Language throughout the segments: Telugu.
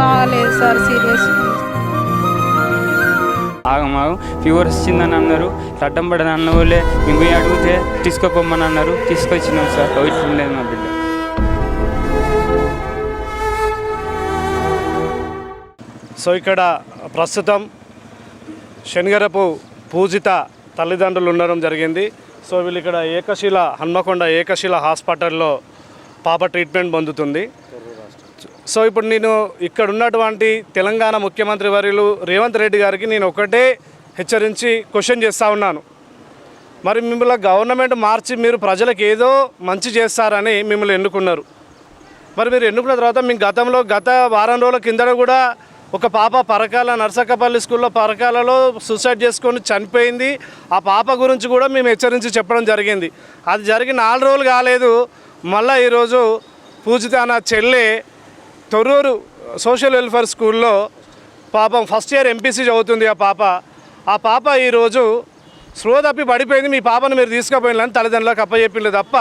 బాగాలేదు సార్ సీరియస్ ఆగమాగం ఫీవర్ వచ్చిందని అన్నారు. అడ్డం పడని అన్న వాళ్ళే మేము పోయి అడిగితే తీసుకోపోమని అన్నారు. తీసుకొచ్చినాం సార్. ఇట్లుండేది మా బిడ్డ. సో ఇక్కడ ప్రస్తుతం శనిగరపు పూజిత తల్లిదండ్రులు ఉండడం జరిగింది. సో వీళ్ళు ఇక్కడ ఏకశిల హన్మకొండ ఏకశిల హాస్పిటల్లో పాప ట్రీట్మెంట్ పొందుతుంది. సో ఇప్పుడు నేను ఇక్కడ ఉన్నటువంటి తెలంగాణ ముఖ్యమంత్రి వర్యులు రేవంత్ రెడ్డి గారికి నేను ఒకటే హెచ్చరించి క్వశ్చన్ చేస్తూ ఉన్నాను. మరి మిమ్మల్ని గవర్నమెంట్ మార్చి మీరు ప్రజలకు ఏదో మంచి చేస్తారని మిమ్మల్ని ఎన్నుకున్నారు. మరి మీరు ఎన్నుకున్న తర్వాత మీ గతంలో గత వారం రోజుల కిందట కూడా ఒక పాప పరకాల నర్సక్కపల్లి స్కూల్లో పరకాలలో సూసైడ్ చేసుకొని చనిపోయింది. ఆ పాప గురించి కూడా మేము హెచ్చరించి చెప్పడం జరిగింది. అది జరిగి నాలుగు రోజులు కాలేదు. మళ్ళీ ఈరోజు పూజిత నా చెల్లె తొర్రూరు సోషల్ వెల్ఫేర్ స్కూల్లో పాపం ఫస్ట్ ఇయర్ ఎంపీసీ చదువుతుంది ఆ పాప. ఆ పాప ఈరోజు స్లో తప్పి పడిపోయింది మీ పాపను మీరు తీసుకుపోయిన తల్లిదండ్రులకు అప్పచెప్పింది తప్ప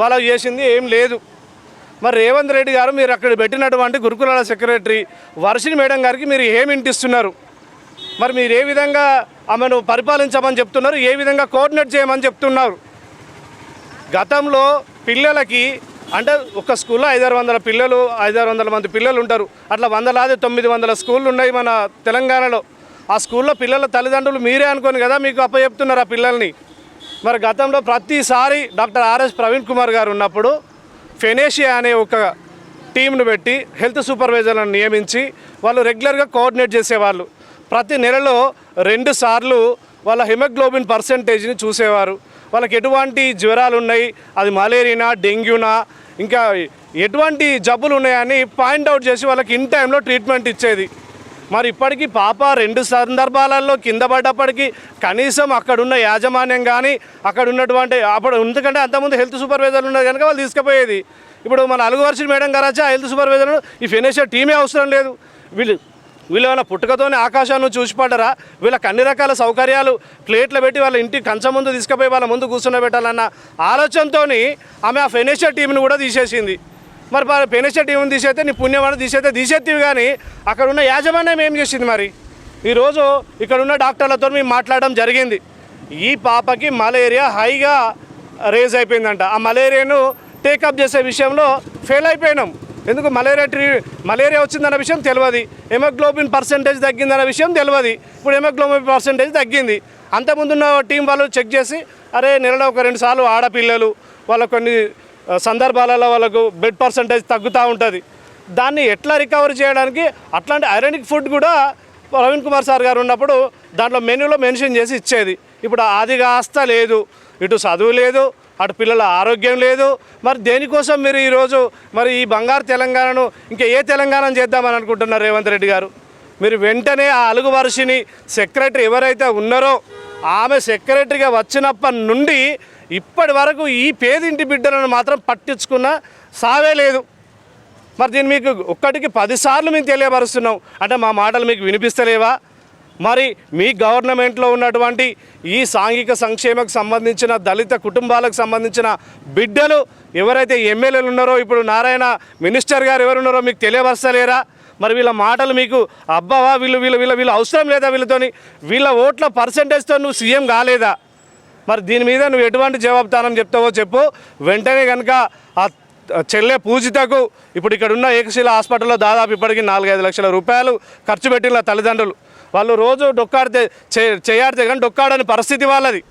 వాళ్ళకి చేసింది ఏం లేదు. మరి రేవంత్ రెడ్డి గారు మీరు అక్కడ పెట్టినటువంటి గురుకులాల సెక్రటరీ వర్షిని మేడం గారికి మీరు ఏమి ఇంటిస్తున్నారు మరి మీరు ఏ విధంగా ఆమెను పరిపాలించమని చెప్తున్నారు? ఏ విధంగా కోఆర్డినేట్ చేయమని చెప్తున్నారు? గతంలో పిల్లలకి అంటే ఒక స్కూల్లో ఐదారు వందల పిల్లలు ఐదారు వందల మంది పిల్లలు ఉంటారు. అట్లా వందలాది తొమ్మిది వందల స్కూళ్ళు ఉన్నాయి మన తెలంగాణలో. ఆ స్కూల్లో పిల్లల తల్లిదండ్రులు మీరే అనుకోని కదా మీకు అప్పచెప్తున్నారు ఆ పిల్లల్ని. మరి గతంలో ప్రతిసారి డాక్టర్ ఆర్ఎస్ ప్రవీణ్ కుమార్ గారు ఉన్నప్పుడు ఫెనేషియా అనే ఒక టీంను పెట్టి హెల్త్ సూపర్వైజర్లను నియమించి వాళ్ళు రెగ్యులర్గా కోఆర్డినేట్ చేసేవాళ్ళు. ప్రతి నెలలో రెండు సార్లు వాళ్ళ హిమోగ్లోబిన్ పర్సంటేజ్ని చూసేవారు. వాళ్ళకి ఎటువంటి జ్వరాలు ఉన్నాయి అది మలేరియానా డెంగ్యూనా ఇంకా ఎటువంటి జబ్బులు ఉన్నాయని పాయింట్అవుట్ చేసి వాళ్ళకి ఇన్ టైంలో ట్రీట్మెంట్ ఇచ్చేది. మరి ఇప్పటికీ పాప రెండు సందర్భాలలో కింద పడ్డప్పటికీ కనీసం అక్కడున్న యాజమాన్యం కానీ అక్కడ ఉన్నటువంటి అప్పుడు ఎందుకంటే అంతకుముందు హెల్త్ సూపర్వైజర్లు ఉన్నారు కనుక వాళ్ళు తీసుకుపోయేది. ఇప్పుడు మన అలుగు వర్షి మేడం గారు వచ్చి ఆ హెల్త్ సూపర్వైజర్లు ఈ ఫినిషర్ టీమే అవసరం లేదు. వీళ్ళు వీళ్ళు పుట్టుకతోనే ఆకాశాన్ని చూసిపడరా వీళ్ళకి అన్ని రకాల సౌకర్యాలు ప్లేట్లు పెట్టి వాళ్ళ ఇంటి కంచం ముందు తీసుకుపోయి వాళ్ళ ముందు కూర్చుండబెట్టాలన్న ఆలోచనతోని ఆమె ఆ ఫెనేషియర్ టీంని కూడా తీసేసింది. మరి ఫెనేషియర్ టీంని తీసేస్తే నీ పుణ్యమని తీసేస్తే తీసేత్తివి కానీ అక్కడ ఉన్న యాజమాన్యం ఏం చేసింది మరి? ఈరోజు ఇక్కడ ఉన్న డాక్టర్లతో మేము మాట్లాడడం జరిగింది. ఈ పాపకి మలేరియా హైగా రేజ్ అయిపోయిందంట. ఆ మలేరియాను టేకప్ చేసే విషయంలో ఫెయిల్ అయిపోయినాం. ఎందుకు మలేరియా ట్రీ మలేరియా వచ్చిందన్న విషయం తెలియదు. హెమోగ్లోబిన్ పర్సెంటేజ్ తగ్గిందన్న విషయం తెలియదు. ఇప్పుడు హెమోగ్లోబిన్ పర్సంటేజ్ తగ్గింది. అంతకుముందున్న టీం వాళ్ళు చెక్ చేసి అరే నెలలో ఒక రెండు సార్లు ఆడపిల్లలు వాళ్ళ కొన్ని సందర్భాలలో వాళ్ళకు బెడ్ పర్సంటేజ్ తగ్గుతూ ఉంటుంది. దాన్ని ఎట్లా రికవర్ చేయడానికి అట్లాంటి ఐరనిక్ ఫుడ్ కూడా ప్రవీణ్ కుమార్ సార్ గారు ఉన్నప్పుడు దాంట్లో మెనూలో మెన్షన్ చేసి ఇచ్చేది. ఇప్పుడు అది కాస్త లేదు ఇటు చదువు లేదు అటు పిల్లల ఆరోగ్యం లేదు. మరి దేనికోసం మీరు ఈరోజు మరి ఈ బంగారు తెలంగాణను ఇంకా ఏ తెలంగాణ చేద్దామని అనుకుంటున్నారు రేవంత్ రెడ్డి గారు? మీరు వెంటనే ఆ అలుగు వర్షిని సెక్రటరీ ఎవరైతే ఉన్నారో ఆమె సెక్రటరీగా వచ్చినప్పటి నుండి ఇప్పటి వరకు ఈ పేదింటి బిడ్డలను మాత్రం పట్టించుకున్న సావే లేదు. మరి దీన్ని మీకు ఒక్కటికి పదిసార్లు మేము తెలియపరుస్తున్నాం. అంటే మా మాటలు మీకు వినిపిస్తలేవా? మరి మీ గవర్నమెంట్లో ఉన్నటువంటి ఈ సాంఘిక సంక్షేమకు సంబంధించిన దళిత కుటుంబాలకు సంబంధించిన బిడ్డలు ఎవరైతే ఎమ్మెల్యేలు ఉన్నారో ఇప్పుడు నారాయణ మినిస్టర్ గారు ఎవరున్నారో మీకు తెలియపరచలేరా మరి వీళ్ళ మాటలు మీకు అబ్బావా వీళ్ళు వీళ్ళు వీళ్ళ వీళ్ళు అవసరం లేదా వీళ్ళతోని? వీళ్ళ ఓట్ల పర్సంటేజ్తో నువ్వు సీఎం కాలేదా? మరి దీని మీద నువ్వు ఎటువంటి జవాబుదానం చెప్తావో చెప్పు. వెంటనే కనుక ఆ చెల్లె పూజితకు ఇప్పుడు ఇక్కడ ఉన్న ఏకశిల హాస్పిటల్లో దాదాపు ఇప్పటికి నాలుగైదు లక్షల రూపాయలు ఖర్చు పెట్టిన తల్లిదండ్రులు. వాళ్ళు రోజు డొక్కాడితే చే- చేయాడితే కానీ డొక్కాడని పరిస్థితి వాళ్ళది.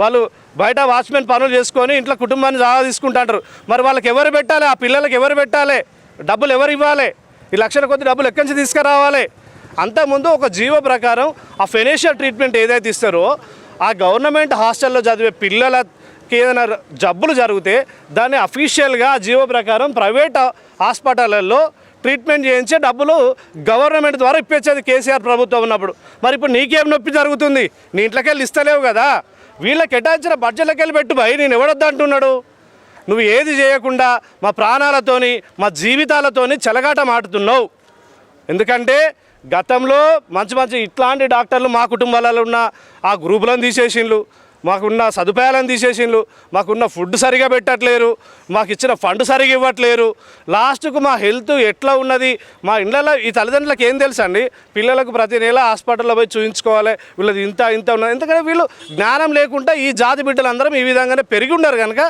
వాళ్ళు బయట వాచ్మెన్ పనులు చేసుకొని ఇంట్లో కుటుంబాన్ని జాగా తీసుకుంటారు మరి వాళ్ళకి ఎవరు పెట్టాలి? ఆ పిల్లలకి ఎవరు పెట్టాలి? డబ్బులు ఎవరు ఇవ్వాలి? ఈ లక్షల కొద్ది డబ్బులు ఎక్కడి నుంచి తీసుకురావాలి? అంతకుముందు ఒక జీవో ప్రకారం ఆ ఫైనాన్షియల్ ట్రీట్మెంట్ ఏదైతే ఇస్తారో ఆ గవర్నమెంట్ హాస్టల్లో చదివే పిల్లల ఏదైనా జబ్బులు జరిగితే దాన్ని అఫీషియల్గా జీవో ప్రకారం ప్రైవేట్ హాస్పిటళ్ళల్లో ట్రీట్మెంట్ చేయించే డబ్బులు గవర్నమెంట్ ద్వారా ఇప్పించేది కేసీఆర్ ప్రభుత్వం ఉన్నప్పుడు. మరి ఇప్పుడు నీకేం నొప్పి జరుగుతుంది? నీ ఇంట్లోకి వెళ్ళి ఇస్తలేవు కదా. వీళ్ళకి కేటాయించిన బడ్జెట్లకి వెళ్ళి పెట్టు భయ్ నేను ఎవడొద్దు అంటున్నాడు. నువ్వు ఏది చేయకుండా మా ప్రాణాలతోని మా జీవితాలతోని చెలగాట మాటుతున్నావు. ఎందుకంటే గతంలో మంచి మంచి ఇట్లాంటి డాక్టర్లు మా కుటుంబాలలో ఉన్న ఆ గ్రూపులను తీసేసిండ్లు. మాకున్న సదుపాయాలను తీసేసిండ్రు మాకున్న ఫుడ్ సరిగా పెట్టట్లేరు మాకు ఇచ్చిన ఫండ్ సరిగా ఇవ్వట్లేరు. లాస్ట్కు మా హెల్త్ ఎట్లా ఉన్నది మా ఇళ్ళలో ఈ తల్లిదండ్రులకు ఏం తెలుసు అండి? పిల్లలకు ప్రతి నెల హాస్పిటల్లో పోయి చూపించుకోవాలి వీళ్ళది ఇంత ఇంత ఉన్నది. ఎందుకంటే వీళ్ళు జ్ఞానం లేకుండా ఈ జాతి బిడ్డలందరం ఈ విధంగానే పెరిగి ఉన్నారు కనుక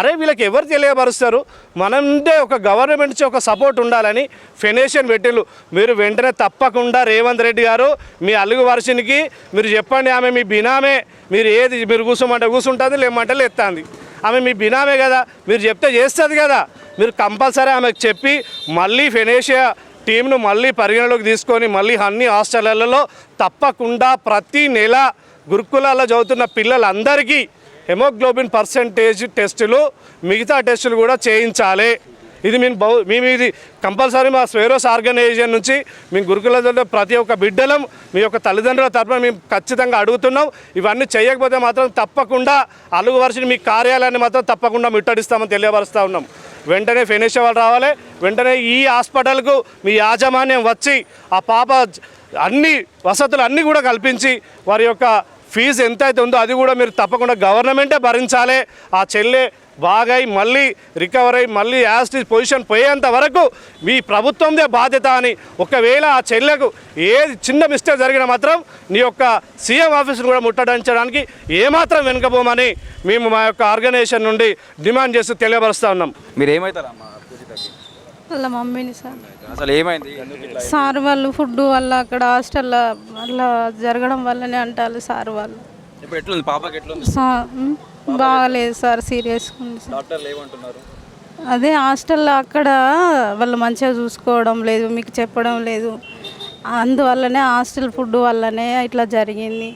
అరే వీళ్ళకి ఎవరు తెలియపరుస్తారు? మనంటే ఒక గవర్నమెంట్ నుంచి ఒక సపోర్ట్ ఉండాలని ఫెనేషన్ పెట్టిళ్ళు మీరు వెంటనే తప్పకుండా రేవంత్ రెడ్డి గారు మీ అలుగు వర్షనికి మీరు చెప్పండి ఆమె మీ బినామే. మీరు ఏది మీరు కూర్చోమంటే కూర్చుంటుంది లేమంటే లేస్తుంది ఆమె మీ బినామే కదా మీరు చెప్తే చేస్తుంది కదా. మీరు కంపల్సరీ ఆమెకు చెప్పి మళ్ళీ ఫెనేషియా టీంను మళ్ళీ పరిగణలోకి తీసుకొని మళ్ళీ అన్ని హాస్టళ్ళలో తప్పకుండా ప్రతి నెల గురుకులాల్లో చదువుతున్న పిల్లలందరికీ హెమోగ్లోబిన్ పర్సంటేజ్ టెస్టులు మిగతా టెస్టులు కూడా చేయించాలి. ఇది మేము బహు మేము ఇది కంపల్సరీ మా స్వేరోస్ ఆర్గనైజేషన్ నుంచి మేము గురుకులలో ప్రతి ఒక్క బిడ్డలం మీ యొక్క తల్లిదండ్రుల తరపున మేము ఖచ్చితంగా అడుగుతున్నాం. ఇవన్నీ చేయకపోతే మాత్రం తప్పకుండా అలుగు వరుసని మీ కార్యాలయాన్ని మాత్రం తప్పకుండా ముట్టడిస్తామని తెలియపరుస్తూ ఉన్నాం. వెంటనే ఫినిష్ వాళ్ళు రావాలి. వెంటనే ఈ హాస్పిటల్కు మీ యాజమాన్యం వచ్చి ఆ పాప అన్ని వసతులు అన్నీ కూడా కల్పించి వారి యొక్క ఫీజు ఎంత అయితే ఉందో అది కూడా మీరు తప్పకుండా గవర్నమెంటే భరించాలి. ఆ చెల్లె బాగై మళ్ళీ రికవర్ అయ్యి మళ్ళీ యాజ్ పొజిషన్ పోయేంత వరకు మీ ప్రభుత్వందే బాధ్యత అని ఒకవేళ ఆ చెల్లెకు ఏది చిన్న మిస్టేక్ జరిగినా మాత్రం నీ యొక్క సీఎం ఆఫీసును కూడా ముట్టడించడానికి ఏమాత్రం వెనుకపోమని మేము మా యొక్క ఆర్గనైజేషన్ నుండి డిమాండ్ చేస్తూ తెలియపరుస్తూ ఉన్నాం. మీరు ఏమవుతారమ్మా పూజితకి? వాళ్ళ మమ్మీని సార్. అసలు ఏమైంది? సార్ వాళ్ళు ఫుడ్ వల్ల అక్కడ హాస్టల్లో అలా జరగడం వల్లనే అంటారు సార్ వాళ్ళు. ఇప్పుడు ఎట్లుంది? పాపకి ఎట్లుంది? సా- ఉమ్, బాగాలేదు సార్ సీరియస్ ఉంది సార్. డాక్టర్లు ఏమంటున్నారు? అదే హాస్టల్లో అక్కడ వాళ్ళు మంచిగా చూసుకోవడం లేదు మీకు చెప్పడం లేదు. అందువల్లనే హాస్టల్ ఫుడ్ వల్లనే ఇట్లా జరిగింది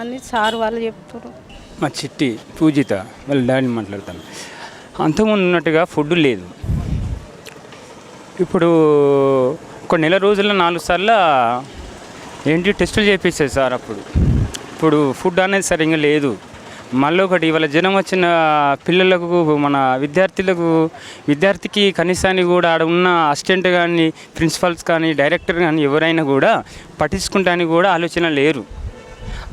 అని సార్ వాళ్ళు చెప్తారు మా చిట్టి పూజిత వాళ్ళ డాడీని మాట్లాడతాను. అంతకుముందు ఉన్నట్టుగా ఫుడ్ లేదు. ఇప్పుడు ఒక నెల రోజుల్లో నాలుగు సార్లు ఏంటి టెస్టులు చేపిస్తారు సార్ అప్పుడు. ఇప్పుడు ఫుడ్ అనేది సరిగ్గా లేదు. మళ్ళీ ఒకటి ఇవాళ జనం వచ్చిన పిల్లలకు మన విద్యార్థులకు విద్యార్థికి కనీసాన్ని కూడా ఆడ ఉన్న అసిస్టెంట్ కానీ ప్రిన్సిపల్స్ కానీ డైరెక్టర్ కానీ ఎవరైనా కూడా పట్టించుకుంటానికి కూడా ఆలోచన లేరు.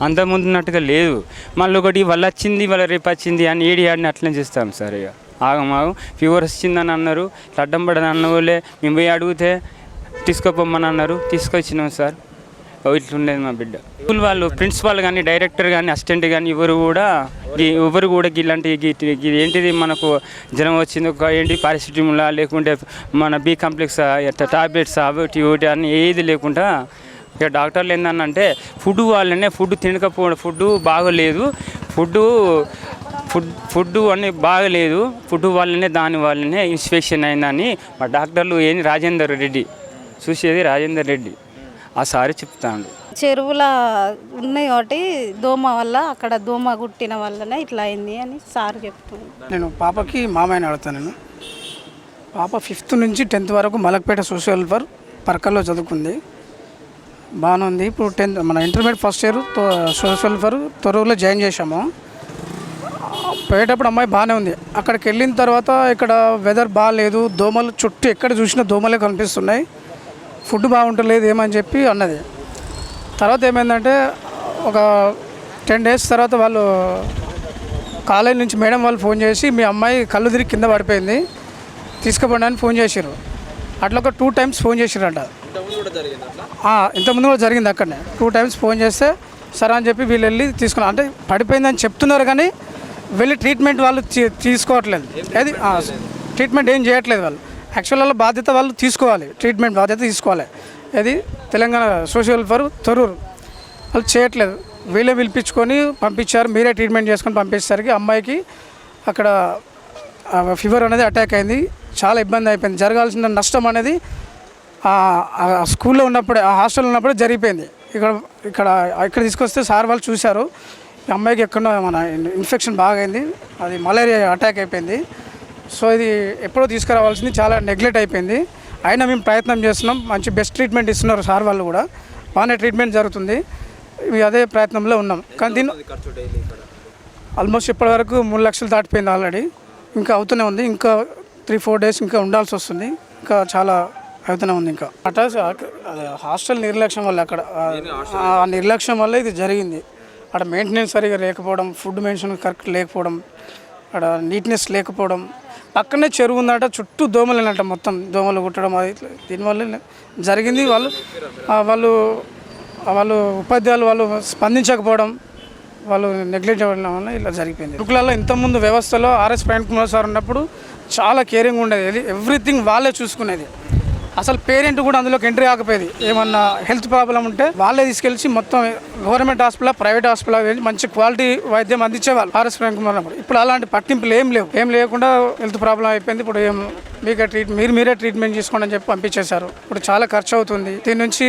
అంతకుముందు ఉన్నట్టుగా లేదు. మళ్ళీ ఒకటి వాళ్ళు వచ్చింది వాళ్ళ రేపు వచ్చింది అని ఏడి ఆడిని అట్లనే చేస్తాం సార్ ఇక. ఆగమాగం ఫీవర్ వచ్చిందని అన్నారు అడ్డం పడని అన్న వాళ్ళే మేము పోయి అడిగితే తీసుకోపోమని అన్నారు తీసుకొచ్చినాం సార్. ఇట్లుండేది మా బిడ్డ. స్కూల్ వాళ్ళు ప్రిన్సిపాల్ కానీ డైరెక్టర్ కానీ అసిస్టెంట్ కానీ ఎవరు కూడా ఎవరు కూడా ఇలాంటి ఏంటిది మనకు జ్వరం వచ్చింది ఒక ఏంటి పారిశుద్ధ్యంలా లేకుంటే మన బీ కాంప్లెక్స్ టాబ్లెట్స్ అవి ఒకటి అని ఏది లేకుండా ఇక డాక్టర్లు ఏందన్నంటే ఫుడ్ వాళ్ళనే ఫుడ్ తినకపోవడం ఫుడ్ బాగలేదు. ఫుడ్ ఫుడ్ ఫుడ్ అని బాగలేదు. ఫుడ్ వాళ్ళనే దాని వల్లనే ఇన్స్పెక్షన్ అయిందని మా డాక్టర్లు ఏంది? రాజేందర్ రెడ్డి. చూసేది రాజేందర్ రెడ్డి. ఆ సారి చెప్తాడు చెరువుల ఉన్నాయి కాబట్టి దోమ వల్ల అక్కడ దోమ కుట్టిన వల్లనే ఇట్లా అయింది అని సార్ చెప్తున్నారు నేను పాపకి మామయ్యని అడుగుతాను నేను. పాప ఫిఫ్త్ నుంచి టెన్త్ వరకు మలక్పేట సోషల్ వెల్ఫేర్ పర్కల్లో చదువుకుంది. బాగానే ఉంది. ఇప్పుడు టెన్త్ మన intermediate first year social welfare తొరూరులో join చేశాము. పోయేటప్పుడు అమ్మాయి బాగానే ఉంది. అక్కడికి వెళ్ళిన తర్వాత ఇక్కడ వెదర్ బాగాలేదు. దోమలు చుట్టూ ఎక్కడ చూసినా దోమలే కనిపిస్తున్నాయి. ఫుడ్ బాగుంటలేదు ఏమని చెప్పి అన్నది. తర్వాత ఏమైందంటే ఒక టెన్ డేస్ తర్వాత వాళ్ళు కాలేజ్ నుంచి మేడం వాళ్ళు ఫోన్ చేసి మీ అమ్మాయి కళ్ళు తిరిగి కింద పడిపోయింది తీసుకుపోండి అని ఫోన్ చేసిర్రు. అట్లా ఒక టూ టైమ్స్ ఫోన్ చేసిరంట ఇంతకుముందు కూడా జరిగింది అక్కడనే. టూ టైమ్స్ ఫోన్ చేస్తే సరే అని చెప్పి వీళ్ళు వెళ్ళి తీసుకున్నారు అంటే పడిపోయిందని చెప్తున్నారు కానీ వెళ్ళి ట్రీట్మెంట్ వాళ్ళు తీ- తీసుకోవట్లేదు. అది ట్రీట్మెంట్ ఏం చేయట్లేదు వాళ్ళు. యాక్చువల్ వాళ్ళ బాధ్యత వాళ్ళు తీసుకోవాలి. ట్రీట్మెంట్ బాధ్యత తీసుకోవాలి. అది తెలంగాణ సోషల్ వెల్ఫేర్ తొరూరు వాళ్ళు చేయట్లేదు. వీళ్ళే పిలిపించుకొని పంపించారు. మీరే ట్రీట్మెంట్ చేసుకొని పంపించేసరికి అమ్మాయికి అక్కడ ఫీవర్ అనేది అటాక్ అయింది. చాలా ఇబ్బంది అయిపోయింది. జరగాల్సిన నష్టం అనేది స్కూల్లో ఉన్నప్పుడే ఆ హాస్టల్లో ఉన్నప్పుడే జరిగిపోయింది. ఇక్కడ ఇక్కడ ఇక్కడ తీసుకొస్తే సార్ వాళ్ళు చూశారు. అమ్మాయికి ఎక్కడో మన ఇన్ఫెక్షన్ బాగైంది. అది మలేరియా అటాక్ అయిపోయింది. సో ఇది ఎప్పుడో తీసుకురావాల్సింది చాలా నెగ్లెక్ట్ అయిపోయింది. అయినా మేము ప్రయత్నం చేస్తున్నాం. మంచి బెస్ట్ ట్రీట్మెంట్ ఇస్తున్నారు సార్ వాళ్ళు కూడా. బాగానే ట్రీట్మెంట్ జరుగుతుంది. ఇవి అదే ప్రయత్నంలో ఉన్నాం. కానీ దీని ఆల్మోస్ట్ ఇప్పటివరకు మూడు లక్షలు దాటిపోయింది ఆల్రెడీ. ఇంకా అవుతూనే ఉంది. ఇంకా త్రీ ఫోర్ డేస్ ఇంకా ఉండాల్సి వస్తుంది. ఇంకా చాలా అవుతూనే ఉంది ఇంకా. అదే హాస్టల్ నిర్లక్ష్యం వల్ల అక్కడ ఆ- ఆ నిర్లక్ష్యం వల్ల ఇది జరిగింది. అక్కడ మెయింటెనెన్స్ సరిగా లేకపోవడం ఫుడ్ మెయింటెనెన్స్ కరెక్ట్ లేకపోవడం అక్కడ నీట్నెస్ లేకపోవడం. పక్కనే చెరువు ఉందట చుట్టూ దోమలేనట మొత్తం. దోమలు కుట్టడం అది దీనివల్ల జరిగింది వాళ్ళు వాళ్ళు వాళ్ళు ఉపాధ్యాయులు వాళ్ళు స్పందించకపోవడం వాళ్ళు నెగ్లెక్ట్ అవ్వడం వల్ల ఇలా జరిగిపోయింది. గురుకులాల్లో ఇంతకుముందు వ్యవస్థలో ఆర్ఎస్ ప్రవీణ్ కుమార్ సార్ ఉన్నప్పుడు చాలా కేరింగ్ ఉండేది. ఎవ్రీథింగ్ వాళ్ళే చూసుకునేది. అసలు పేరెంట్ కూడా అందులోకి ఎంట్రీ ఆకపోయేది ఏమన్నా హెల్త్ ప్రాబ్లం ఉంటే వాళ్ళే తీసుకెళ్ళి మొత్తం గవర్నమెంట్ హాస్పిటల్ ప్రైవేట్ హాస్పిటల్ వెళ్ళి మంచి క్వాలిటీ వైద్యం అందించేవాళ్ళు. ఆర్ఎస్ కుమార్ ఇప్పుడు అలాంటి పట్టింపులు ఏం లేవు. ఏం లేకుండా హెల్త్ ప్రాబ్లం అయిపోయింది. ఇప్పుడు ఏం మీకే ట్రీట్ మీరు మీరే ట్రీట్మెంట్ చేసుకోండి అని చెప్పి పంపించేశారు. ఇప్పుడు చాలా ఖర్చు అవుతుంది. దీని నుంచి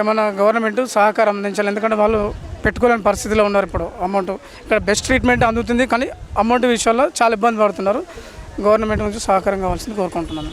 ఏమైనా గవర్నమెంట్ సహకారం అందించాలి. ఎందుకంటే వాళ్ళు పెట్టుకోలేని పరిస్థితిలో ఉన్నారు ఇప్పుడు అమౌంట్. ఇక్కడ బెస్ట్ ట్రీట్మెంట్ అందుతుంది. కానీ అమౌంట్ విషయంలో చాలా ఇబ్బంది పడుతున్నారు. గవర్నమెంట్ నుంచి సహకారం కావాల్సింది కోరుకుంటున్నాను.